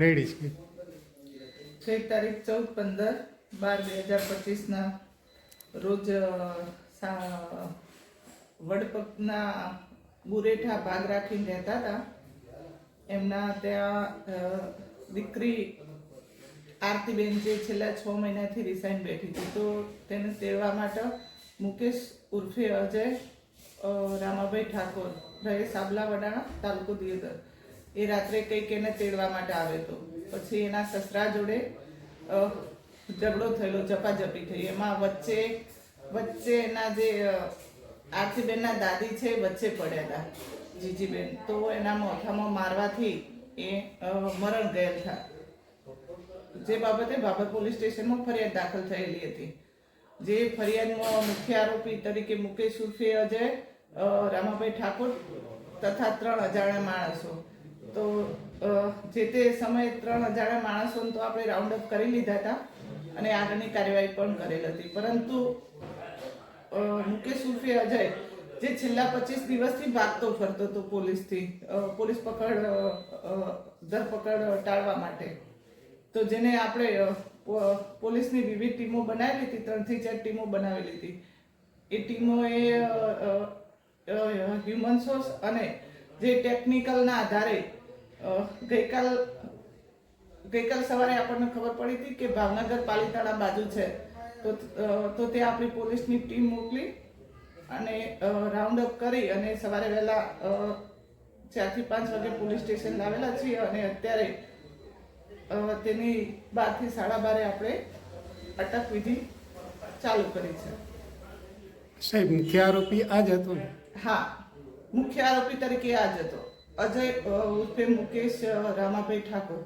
Ready છે છ તારીખ ચૌદ, પંદર, બાર, બે હજાર પચીસના રોજ વડપગના બુરેઠા ભાગ રાખીને રહેતા હતા. એમના ત્યાં દીકરી આરતીબેન જે છેલ્લા છ મહિનાથી રિસાઈન બેઠી હતી. તો તેને તેડવા માટે મુકેશ ઉર્ફે અજય રામાભાઈ ઠાકોર રહે સાબલા વડાણા તાલુકો દિયોદર એ રાત્રે કંઈક એને તેડવા માટે આવે હતો પછી એના સસરા જોડે ઝઘડો થયેલો, ઝપાઝપી થઈ. એમાં વચ્ચે વચ્ચે એના જે આરતીબેનના દાદી છે, વચ્ચે પડ્યા હતા, જીજીબેન. તો એના મોથામાં મારવાથી એ મરણ ગયેલ હતા. જે બાબતે બાબર પોલીસ સ્ટેશનમાં ફરિયાદ દાખલ થયેલી હતી. જે ફરિયાદમાં મુખ્ય આરોપી તરીકે મુકેશ ઉર્ફે અજય રામાભાઈ ઠાકોર તથા ત્રણ અજાણ્યા માણસો. તો જે તે સમયે ત્રણ અજાણ્યા માણસોને તો આપણે રાઉન્ડ અપ કરી લીધા હતા અને આગળની કાર્યવાહી પણ કરેલ હતી. પરંતુ મુકેશ ઉર્ફે અજય, જે છેલ્લા પચીસ દિવસથી ભાગતો ફરતો હતો પોલીસથી પોલીસ પકડ ધરપકડ ટાળવા માટે. તો જેને આપણે પોલીસની વિવિધ ટીમો બનાવેલી હતી, ત્રણથી ચાર ટીમો બનાવેલી હતી. એ ટીમોએ હ્યુમન સોર્સ અને જે ટેકનિકલના આધારે ગઈકાલ ગઈકાલ સવારે આપણને ખબર પડી હતી કે ભાવનગર પાલીતાણા બાજુ છે. તો તો ત્યાં આપણી પોલીસની ટીમ મોકલી અને રાઉન્ડ અપ કરી અને સવારે વહેલા ચારથી પાંચ વાગે પોલીસ સ્ટેશન લાવેલા છીએ અને અત્યારે તેની બારથી સાડા બારે આપણે અટક વિધિ ચાલુ કરી છે. સાહેબ મુખ્ય આરોપી આ જ હતો હા મુખ્ય આરોપી તરીકે આ જ હતો. અજય ઉર્ફે મુકેશ રામાભાઈ ઠાકોર.